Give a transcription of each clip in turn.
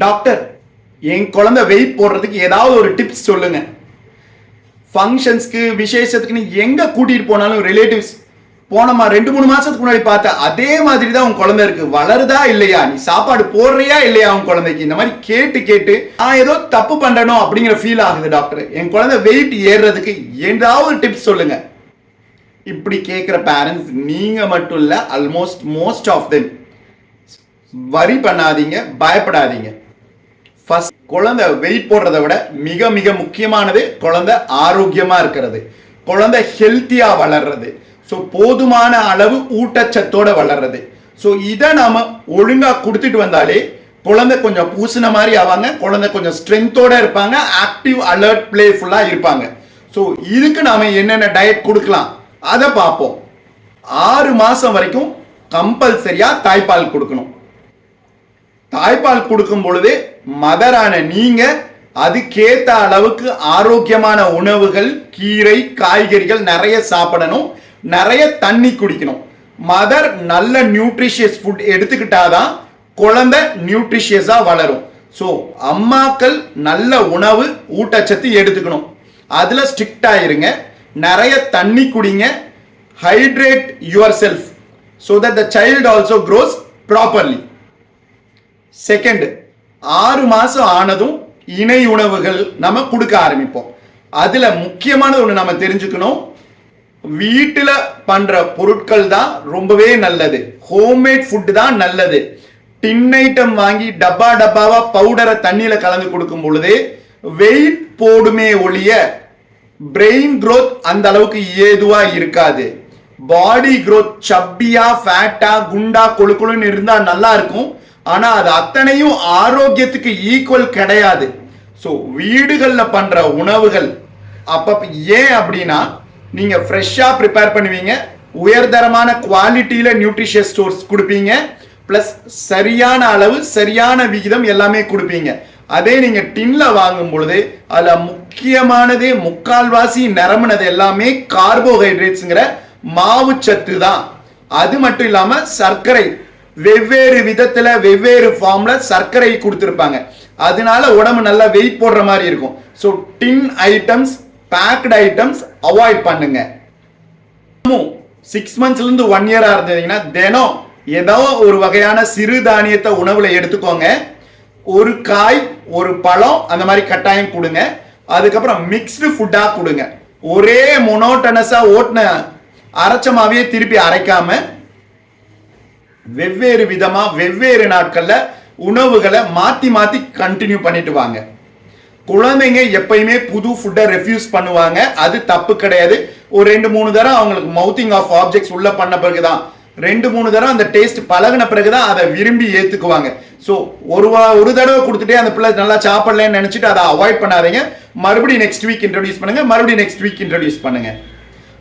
Doctor என் குழந்தை wait போடுறதுக்கு ஏதாவது ஒரு டிப்ஸ் சொல்லுங்க. ஃபங்க்ஷன்ஸ்க்கு விசேஷத்துக்குன்னு எங்க கூட்டிட்டு போனாலும் ரிலேட்டிவ்ஸ் போனமா ரெண்டு மூணு மாசத்துக்கு முன்னாடி பார்த்த அதே மாதிரி தான் உன் குழந்தை இருக்கு. வளருதா இல்லையா? நீ சாப்பாடு போடுறியா இல்லையா உன் குழந்தைக்கு? இந்த மாதிரி கேட்டு கேட்டு நான் ஏதோ தப்பு பண்ணணும் அப்படிங்கிற ஃபீல் ஆகுது டாக்டர் என் குழந்தை வெயிட் ஏறுறதுக்கு ஏதாவது டிப்ஸ் சொல்லுங்க. இப்படி கேட்குற பேரண்ட்ஸ் நீங்கள் மட்டும் இல்லை ஆல்மோஸ்ட் மோஸ்ட் ஆஃப் தெம் வரி பண்ணாதீங்க பயப்படாதீங்க. ஃபர்ஸ்ட் குழந்தை வெயிட் போடுறதை விட மிக மிக முக்கியமானது குழந்தை ஆரோக்கியமாக இருக்கிறது. குழந்தை ஹெல்த்தியாக வளர்றது. ஸோ போதுமான அளவு ஊட்டச்சத்தோட வளர்றது. ஸோ இதை நாம் ஒழுங்காக கொடுத்துட்டு வந்தாலே குழந்தை கொஞ்சம் பூசின மாதிரி ஆவாங்க. குழந்தை கொஞ்சம் ஸ்ட்ரென்த்தோடு இருப்பாங்க. ஆக்டிவ் அலர்ட் பிளேஃபுல்லாக இருப்பாங்க. ஸோ இதுக்கு நாம் என்னென்ன டயட் கொடுக்கலாம்? அதை பார்ப்போம். ஆறு மாதம் வரைக்கும் கம்பல்சரியாக தாய்ப்பால் கொடுக்கணும். தாய்ப்பால் கொடுக்கும் பொழுது மதரான நீங்க அதுக்கேத்த அளவுக்கு ஆரோக்கியமான உணவுகள் கீரை காய்கறிகள் நிறைய சாப்பிடணும். நிறைய தண்ணி குடிக்கணும். மதர் நல்ல நியூட்ரிஷியஸ் ஃபுட் எடுத்துக்கிட்டாதான் குழந்தை நியூட்ரிஷியஸா வளரும். ஸோ அம்மாக்கள் நல்ல உணவு ஊட்டச்சத்து எடுத்துக்கணும். அதுல ஸ்ட்ரிக்ட் ஆயிருங்க நிறைய தண்ணி குடிங்க. Hydrate yourself so that the child also grows properly second ஆறு மாதம் ஆனதும் இணை உணவுகள் நம்ம கொடுக்க ஆரம்பிப்போம். அதில் முக்கியமானது ஒன்று நம்ம தெரிஞ்சுக்கணும். வீட்டில் பண்ணுற பொருட்கள் தான் ரொம்பவே நல்லது. ஹோம்மேட் ஃபுட்டு தான் நல்லது. டின் ஐட்டம் வாங்கி டப்பா டப்பாவாக பவுடரை தண்ணியில் கலந்து கொடுக்கும் பொழுது வெயிட் போடுமே ஒழிய பிரெயின் க்ரோத் அந்த அளவுக்கு ஏதுவாக இருக்காது. பாடி க்ரோத் சப்பியா ஃபேட்டா குண்டா கொழுக்குழுன்னு இருந்தால் நல்லா இருக்கும். ஆனால் அது அத்தனையும் ஆரோக்கியத்துக்கு ஈக்குவல் கிடையாது. ஸோ வீடுகளில் பண்ணுற உணவுகள் அப்பப்போ ஏன் அப்படின்னா நீங்கள் ஃப்ரெஷ்ஷாக ப்ரிப்பேர் பண்ணுவீங்க உயர்தரமான குவாலிட்டியில் நியூட்ரிஷியஸ் ஸ்டோர்ஸ் கொடுப்பீங்க ப்ளஸ் சரியான அளவு சரியான விகிதம் எல்லாமே கொடுப்பீங்க. அதே நீங்கள் டின்ல வாங்கும் பொழுது அதில் முக்கியமானது முக்கால்வாசி நிரம்பினது எல்லாமே கார்போஹைட்ரேட்ஸுங்கிற மாவு சத்து தான். அது மட்டும் இல்லாமல் சர்க்கரை வெவ்வேறு விதத்துல வெவ்வேறு ஃபார்ம்ல சர்க்கரை கொடுத்துருப்பாங்க. அதனால உடம்பு நல்லா வெயிட் போடுற மாதிரி இருக்கும். So tin items baked items avoid பண்ணுங்க. சிக்ஸ் மந்த்ஸ்ல இருந்து ஒன் இயரா இருந்தீங்கன்னா தினம் ஏதோ ஒரு வகையான சிறு தானியத்தை உணவுல எடுத்துக்கோங்க. ஒரு காய் ஒரு பழம் அந்த மாதிரி கட்டாயம் கொடுங்க. அதுக்கப்புறம் மிக்ஸ்டு ஃபுட்டா கொடுங்க. ஒரே மொனோட்டனஸா ஓட்டின அரைச்சமாவே திருப்பி அரைக்காம வெவ்வேறு விதமாக வெவ்வேறு நாட்களில் உணவுகளை மாற்றி மாற்றி கண்டினியூ பண்ணிட்டு வாங்க. குழந்தைங்க எப்பயுமே புது ஃபுட்டை ரெஃப்யூஸ் பண்ணுவாங்க. அது தப்பு கிடையாது. ஒரு ரெண்டு மூணு தடவை அவங்களுக்கு மவுத்திங் ஆஃப் ஆப்ஜெக்ட்ஸ் உள்ள பண்ண பிறகு தான் ரெண்டு மூணு தடவை அந்த டேஸ்ட் பழகுன பிறகுதான் அதை விரும்பி ஏற்றுக்குவாங்க ஸோ ஒரு வா- ஒரு தடவை கொடுத்துட்டே அந்த பிள்ளை நல்லா சாப்பிடலன்னு நினைச்சிட்டு அதை அவாய்ட் பண்ணாதீங்க. மறுபடியும் நெக்ஸ்ட் வீக் இன்ட்ரடியூஸ் பண்ணுங்கள் மறுபடியும் நெக்ஸ்ட் வீக் இன்ட்ரடியூஸ் பண்ணுங்கள்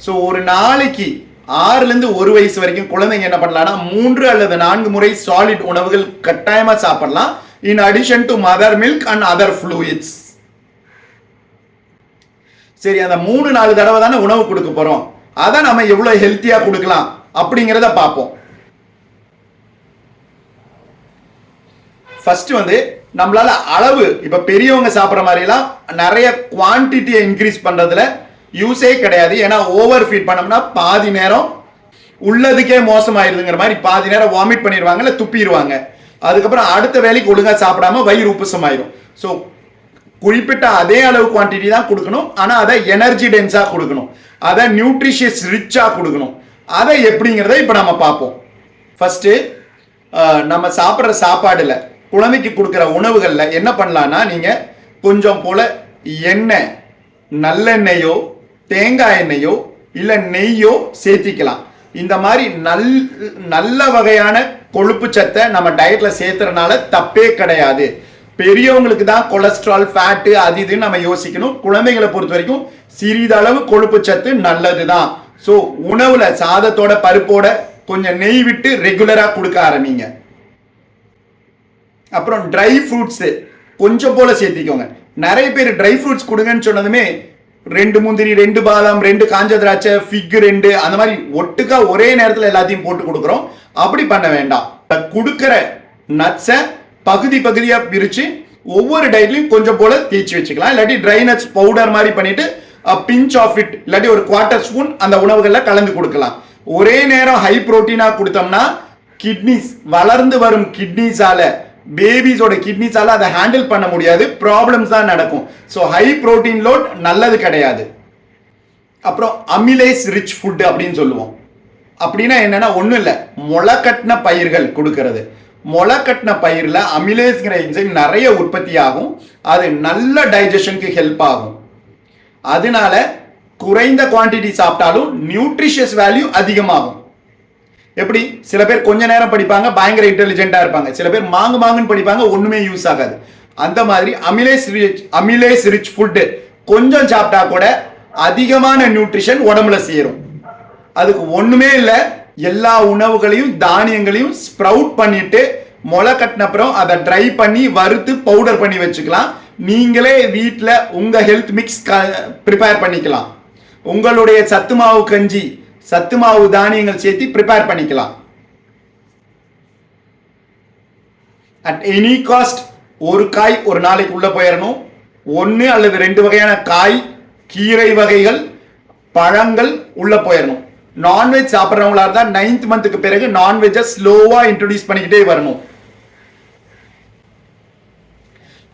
ஸோ ஒரு நாளைக்கு ஆறுல இருந்து ஒரு வயசு வரைக்கும் குழந்தைங்க என்ன பண்ணலாம்னா மூன்று அல்லது நான்கு முறை சாலிட் உணவுகள் கட்டாயமா சாப்பிடலாம். In addition to mother milk and other fluids சரி அந்த மூணு நாலு தடவை தானே உணவு கொடுக்க போறோம். அதை நம்ம எவ்வளவு ஹெல்த்தியா கொடுக்கலாம் அப்படிங்கிறத பார்ப்போம். ஃபர்ஸ்ட் வந்து நம்மளால அளவு இப்ப பெரியவங்க சாப்பிட்ற மாதிரிலாம் நிறைய குவான்டிட்டியை இன்க்ரீஸ் பண்றதுல யூஸே கிடையாது. ஏன்னா ஓவர் ஃபீட் பண்ணோம்னா பாதி நேரம் உள்ளதுக்கே மோசமாயிருதுங்கிற மாதிரி பாதி நேரம் வாமிட் பண்ணிடுவாங்க இல்லை துப்பிடுவாங்க அதுக்கப்புறம் அடுத்த வேலைக்கு ஒழுங்காக சாப்பிடாம வயிறு உப்புசமாயிரும். ஸோ குறிப்பிட்ட அதே அளவு குவான்டிட்டி தான் கொடுக்கணும். ஆனால் அதை எனர்ஜி டென்ஸாக கொடுக்கணும். அதை நியூட்ரிஷியஸ் ரிச்சாக கொடுக்கணும். அதை எப்படிங்கிறத இப்போ நம்ம பார்ப்போம். ஃபஸ்ட்டு நம்ம சாப்பிட்ற சாப்பாடில் குழந்தைக்கு கொடுக்குற உணவுகளில் என்ன பண்ணலான்னா நீங்கள் கொஞ்சம் போல் எண்ணெய் நல்லெண்ணெயோ தேங்காய் எண்ணெயோ இல்லை நெய்யோ சேர்த்திக்கலாம். இந்த மாதிரி நல் நல்ல வகையான கொழுப்பு சத்தை நம்ம டயட்ல சேர்த்துறதுனால தப்பே கிடையாது. பெரியவங்களுக்கு தான் கொலஸ்ட்ரால் ஃபேட்டு அது இதுன்னு நம்ம யோசிக்கணும். குழந்தைகளை பொறுத்த வரைக்கும் சிறிதளவு கொழுப்பு சத்து நல்லது தான். ஸோ உணவுல சாதத்தோட பருப்போட கொஞ்சம் நெய் விட்டு ரெகுலராக கொடுக்க ஆரம்பிங்க. அப்புறம் ட்ரை ஃப்ரூட்ஸு கொஞ்சம் போல சேர்த்திக்கோங்க. நிறைய பேர் ட்ரை ஃப்ரூட்ஸ் கொடுங்கன்னு சொன்னதுமே ரெண்டு முந்திரி ரெண்டு பாதாம் ரெண்டு காஞ்ச திராட்சை ஃபிக் ரெண்டு அந்த மாதிரி ஒட்டுக்கா ஒரே நேரத்தில் எல்லாத்தையும் போட்டு கொடுக்குறோம். அப்படி பண்ண வேண்டாம். கொடுக்குற நட்ஸை பகுதி பகுதியாக பிரித்து ஒவ்வொரு டயட்லையும் கொஞ்சம் போல தேய்ச்சி வச்சுக்கலாம். இல்லாட்டி ட்ரை நட்ஸ் பவுடர் மாதிரி பண்ணிட்டு பிஞ்ச் ஆஃப் இட் இல்லாட்டி ஒரு குவார்ட்டர் ஸ்பூன் அந்த உணவுகளில் கலந்து கொடுக்கலாம். ஒரே நேரம் ஹை ப்ரோட்டீனாக கொடுத்தோம்னா கிட்னிஸ் வளர்ந்து வரும் கிட்னிஸால பேபிஸோட கிட்னிஸால் அதை ஹேண்டில் பண்ண முடியாது. ப்ராப்ளம்ஸ் தான் நடக்கும். ஸோ ஹை ப்ரோட்டீன் லோட் நல்லது கிடையாது. அப்புறம் அமிலேஸ் ரிச் ஃபுட் அப்படின்னு சொல்லுவோம். அப்படின்னா என்னென்னா ஒன்றும் இல்லை. முளை கட்டின பயிர்கள் கொடுக்கறது. முளை கட்டின பயிரில் அமிலேஸ்ங்கிற என்சைம் நிறைய உற்பத்தி ஆகும். அது நல்ல டைஜஷனுக்கு ஹெல்ப் ஆகும். அதனால குறைந்த குவாண்டிட்டி சாப்பிட்டாலும் நியூட்ரிஷியஸ் வேல்யூ அதிகமாகும். எப்படி? சில பேர் கொஞ்ச நேரம் படிப்பாங்க பயங்கர இன்டெலிஜென்ட்டாக இருப்பாங்க. சில பேர் மாங்கு மாங்குன்னு படிப்பாங்க ஒன்றுமே யூஸ் ஆகாது. அந்த மாதிரி amylase rich amylase rich food கொஞ்சம் சாப்பிட்டா கூட அதிகமான நியூட்ரிஷன் உடம்புல சேரும். அதுக்கு ஒன்றுமே இல்லை எல்லா உணவுகளையும் தானியங்களையும் ஸ்ப்ரவுட் பண்ணிட்டு முளை கட்டின அப்புறம் அதை ட்ரை பண்ணி வறுத்து பவுடர் பண்ணி வச்சுக்கலாம். நீங்களே வீட்டில் உங்கள் ஹெல்த் மிக்ஸ் க ப்ரிப்பேர் பண்ணிக்கலாம். உங்களுடைய சத்து மாவு கஞ்சி சத்து மாவு தானியங்கள் சேர்த்து ப்ரிப்பேர் பண்ணிக்கலாம். அட் எனி காஸ்ட் ஒரு காய் ஒரு நாளைக்கு உள்ள போயிடணும் ஒன்று அல்லது ரெண்டு வகையான காய் கீரை வகைகள் பழங்கள் உள்ள போயிடணும் நான்வெஜ் சாப்பிட்றவங்களா இருந்தால் நைன்த் மந்த்துக்கு பிறகு நான்வெஜ்ஜை ஸ்லோவாக இன்ட்ரடியூஸ் பண்ணிக்கிட்டே வரணும்.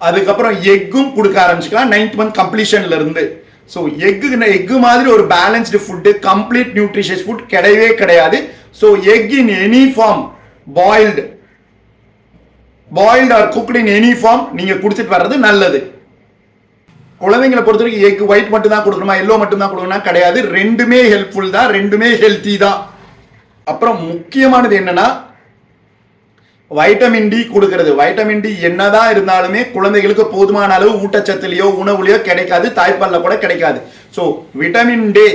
அதுக்கப்புறம் எக்கும் கொடுக்க ஆரம்பிச்சுக்கலாம். நைன்த் மந்த் கம்ப்ளீஷன்ல இருந்து. ஸோ எக்கு எக்கு மாதிரி ஒரு balanced food complete nutritious food கிடையவே கிடையாது. So egg in any form boiled boiled or cooked in any form நீங்கள் கொடுத்துட்டு வர்றது நல்லது. குழந்தைங்களை பொறுத்த வரைக்கும் எக் ஒயிட் மட்டும் தான் கொடுக்கணுமா எல்லோ மட்டும் தான் கொடுக்கணும்னா கிடையாது. ரெண்டுமே ஹெல்ப்ஃபுல் தான் ரெண்டுமே ஹெல்த்தி தான். அப்புறம் முக்கியமானது என்னன்னா வைட்டமின் டி கொடுக்கிறது. வைட்டமின் டி என்னதான் இருந்தாலுமே குழந்தைகளுக்கு போதுமான அளவு ஊட்டச்சத்துலையோ உணவுலையோ கிடைக்காது தாய்ப்பால்ல கூட கிடைக்காது. So vitamin D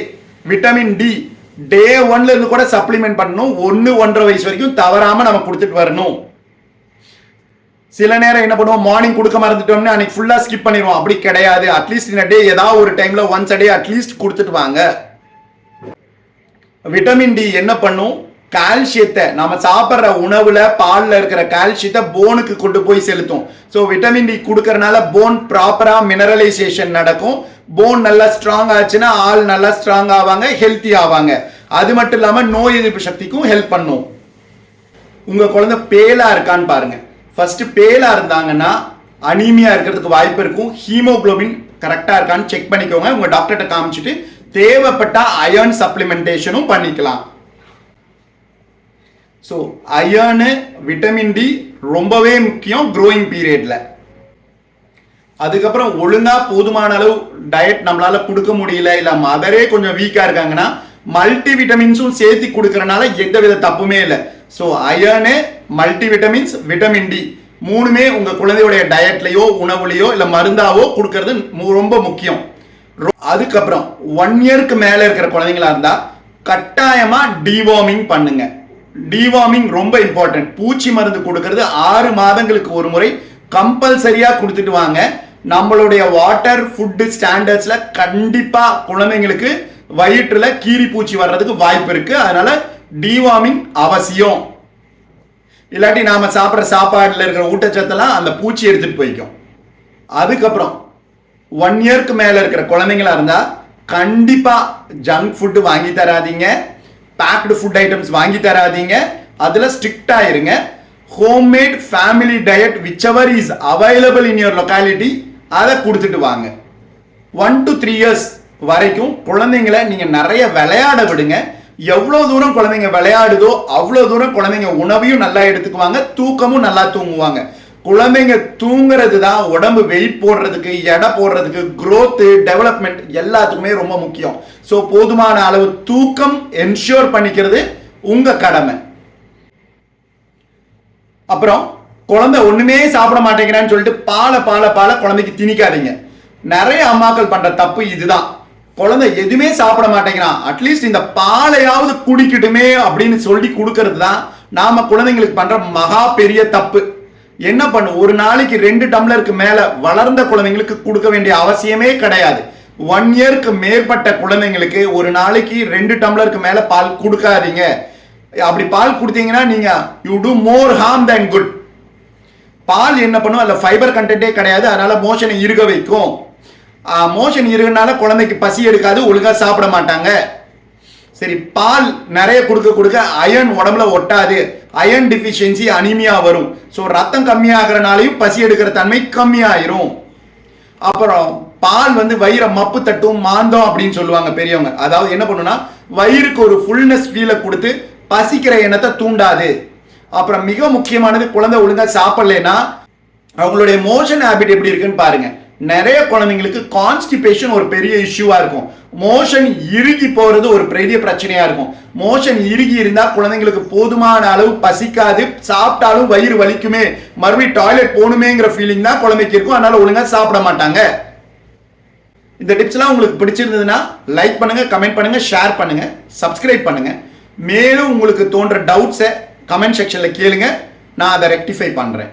vitamin D day ஒன்ல இருந்து கூட சப்ளிமெண்ட் பண்ணணும். ஒன்று ஒன்றரை வயசு வரைக்கும் தவறாம நம்ம கொடுத்துட்டு வரணும். சில நேரம் என்ன பண்ணுவோம்? மார்னிங் கொடுக்க மறந்துட்டோம்னு அன்னைக்கு ஃபுல்லா ஸ்கிப் பண்ணிடுவோம். அப்படி கிடையாது. அட்லீஸ்ட் இந்த டே ஏதாவது ஒரு டைம்ல ஒன்ஸ் அ டே அட்லீஸ்ட் கொடுத்துட்டு வாங்க. விட்டமின் டி என்ன பண்ணும்? கால்சியத்தை நம்ம சாப்பிட்ற உணவுல பாலில் இருக்கிற கால்சியத்தை போனுக்கு கொண்டு போய் செலுத்தும். ஸோ விட்டமின் டி கொடுக்கறனால போன் ப்ராப்பரா மினரலைசேஷன் நடக்கும். போன் நல்லா ஸ்ட்ராங் ஆச்சுன்னா ஆள் நல்லா ஸ்ட்ராங் ஆவாங்க ஹெல்த்தி ஆவாங்க. அது மட்டும் இல்லாம நோய் எதிர்ப்பு சக்திக்கும் ஹெல்ப் பண்ணும். உங்க குழந்தை பேலா இருக்கான்னு பாருங்க. ஃபர்ஸ்ட் பேலா இருந்தாங்கன்னா அனீமியா இருக்கிறதுக்கு வாய்ப்பு இருக்கும். ஹீமோகுளோபின் கரெக்டா இருக்கான்னு செக் பண்ணிக்கோங்க. உங்க டாக்டர்கிட்ட காமிச்சிட்டு தேவைப்பட்ட அயர்ன் சப்ளிமெண்டேஷனும் பண்ணிக்கலாம். ஸோ அயர்னு விட்டமின் டி ரொம்பவே முக்கியம் க்ரோயிங் பீரியட்ல அதுக்கப்புறம் ஒழுங்கா போதுமான அளவு டயட் நம்மளால கொடுக்க முடியல இல்ல மதரே கொஞ்சம் வீக்கா இருக்காங்கன்னா மல்டி விட்டமின்ஸும் சேர்த்து கொடுக்கறனால எந்த வித தப்புமே இல்லை. So iron multi vitamins vitamin D மூணுமே உங்க குழந்தையுடைய டயட்லயோ உணவுலையோ இல்ல மருந்தாவோ கொடுக்கறது மு- ரொம்ப முக்கியம். ரொ- அதுக்கப்புறம் ஒன் இயருக்கு மேல இருக்கிற குழந்தைங்களா இருந்தா கட்டாயமா டிவார்மிங் பண்ணுங்க. டிவார்மிங் ரொம்ப இம்பார்ட்டன்ட் பூச்சி மருந்து கொடுக்கறது ஆறு மாதங்களுக்கு ஒரு முறை கம்பல்சரியாக கொடுத்துட்டு வாங்க. நம்மளுடைய வாட்டர் ஃபுட்டு ஸ்டாண்டர்ட்ஸில் கண்டிப்பாக குழந்தைங்களுக்கு வயிற்றில் கீரி பூச்சி வர்றதுக்கு வாய்ப்பு இருக்குது அதனால் டிவார்மிங் அவசியம். இல்லாட்டி நாம சாப்பிட்ற சாப்பாட்டில் இருக்கிற ஊட்டச்சத்தெல்லாம் அந்த பூச்சி எடுத்துகிட்டு போய்க்கும். அதுக்கப்புறம் ஒன் இயர்க்கு மேலே இருக்கிற குழந்தைங்களா இருந்தால் கண்டிப்பாக ஜங்க் ஃபுட்டு வாங்கி தராதீங்க. பேக்டு ஃபுட் ஐட்டம்ஸ் வாங்கி தராதீங்க. அதில் ஸ்ட்ரிக்டாக இருங்க. Homemade family diet whichever is available in your locality அதை கொடுத்துட்டு வாங்க. ஒன் டு த்ரீ இயர்ஸ் வரைக்கும் குழந்தைங்கள நீங்கள் நிறைய விளையாட விடுங்க. எவ்வளோ தூரம் குழந்தைங்க விளையாடுதோ அவ்வளோ தூரம் குழந்தைங்க உணவையும் நல்லா எடுத்துக்குவாங்க தூக்கமும் நல்லா தூங்குவாங்க. குழந்தைங்க தூங்குறது தான் உடம்பு வெயிட் போடுறதுக்கு எடை போடுறதுக்கு க்ரோத்து டெவலப்மெண்ட் எல்லாத்துக்குமே ரொம்ப முக்கியம். ஸோ போதுமான அளவு தூக்கம் என்ஷூர் பண்ணிக்கிறது உங்கள் கடமை. அப்புறம் குழந்தை ஒன்றுமே சாப்பிட மாட்டேங்கிறான்னு சொல்லிட்டு பாலை பாலை பாலை குழந்தைக்கு திணிக்காதீங்க. நிறைய அம்மாக்கள் பண்ணுற தப்பு இதுதான். குழந்தை எதுவுமே சாப்பிட மாட்டேங்கிறான். அட்லீஸ்ட் இந்த பாலையாவது குடிக்கட்டுமே அப்படின்னு சொல்லி கொடுக்கறது தான் நாம் குழந்தைங்களுக்கு பண்ணுற மகா பெரிய தப்பு. என்ன பண்ணும் ஒரு நாளைக்கு ரெண்டு டம்ளருக்கு மேலே வளர்ந்த குழந்தைங்களுக்கு கொடுக்க வேண்டிய அவசியமே கிடையாது. ஒன் இயர்க்கு மேற்பட்ட குழந்தைங்களுக்கு ஒரு நாளைக்கு ரெண்டு டம்ளருக்கு மேலே பால் கொடுக்காதீங்க. அப்படி பால் கொடுத்தீங்கன்னா நீங்க you do more harm than good பால் என்ன பண்ணும்? அதில் ஃபைபர் கண்டென்ட்டே கிடையாது. அதனால மோஷனை இருக வைக்கும். மோஷன் இருகனால குழந்தைக்கு பசி எடுக்காது ஒழுங்காக சாப்பிட மாட்டாங்க. சரி பால் நிறைய கொடுக்க கொடுக்க அயன் உடம்புல ஒட்டாது. அயன் டிஃபிஷியன்சி அனிமியா வரும். ஸோ ரத்தம் கம்மியாகிறனாலையும் பசி எடுக்கிற தன்மை கம்மியாயிரும். அப்புறம் பால் வந்து வயிறை மப்பு தட்டும் மாந்தம் அப்படின்னு சொல்லுவாங்க பெரியவங்க. அதாவது என்ன பண்ணுன்னா வயிறுக்கு ஒரு ஃபுல்னஸ் ஃபீலை கொடுத்து பசிக்கிற எண்ணத்தை தூண்டாது. அப்புறம் மிக முக்கியமானது குழந்தை ஒழுங்கா சாப்பிடலைன்னா அவங்களுடைய மோஷன் ஹேபிட் எப்படி இருக்குன்னு பாருங்க. நிறைய குழந்தைங்களுக்கு கான்ஸ்டிபேஷன் ஒரு பெரிய இஷ்யூவா இருக்கும். மோஷன் இறுகி போறது ஒரு பெரிய பிரச்சனையா இருக்கும். மோஷன் இறுகி இருந்தா குழந்தைங்களுக்கு போதுமான அளவு பசிக்காது சாப்பிட்டாலும் வயிறு வலிக்குமே மறுபடியும் டாய்லெட் போகணுமேங்கிற ஃபீலிங் தான் குழந்தைக்கு இருக்கும். அதனால ஒழுங்கா சாப்பிட மாட்டாங்க. இந்த டிப்ஸ்லாம் உங்களுக்கு பிடிச்சிருந்ததுன்னா லைக் பண்ணுங்க கமெண்ட் பண்ணுங்க ஷேர் பண்ணுங்க சப்ஸ்கிரைப் பண்ணுங்க. மேலும் உங்களுக்கு தோன்ற டவுட்ஸை கமெண்ட் செக்ஷன்ல கேளுங்க. நான் அதை ரெக்டிஃபை பண்றேன்.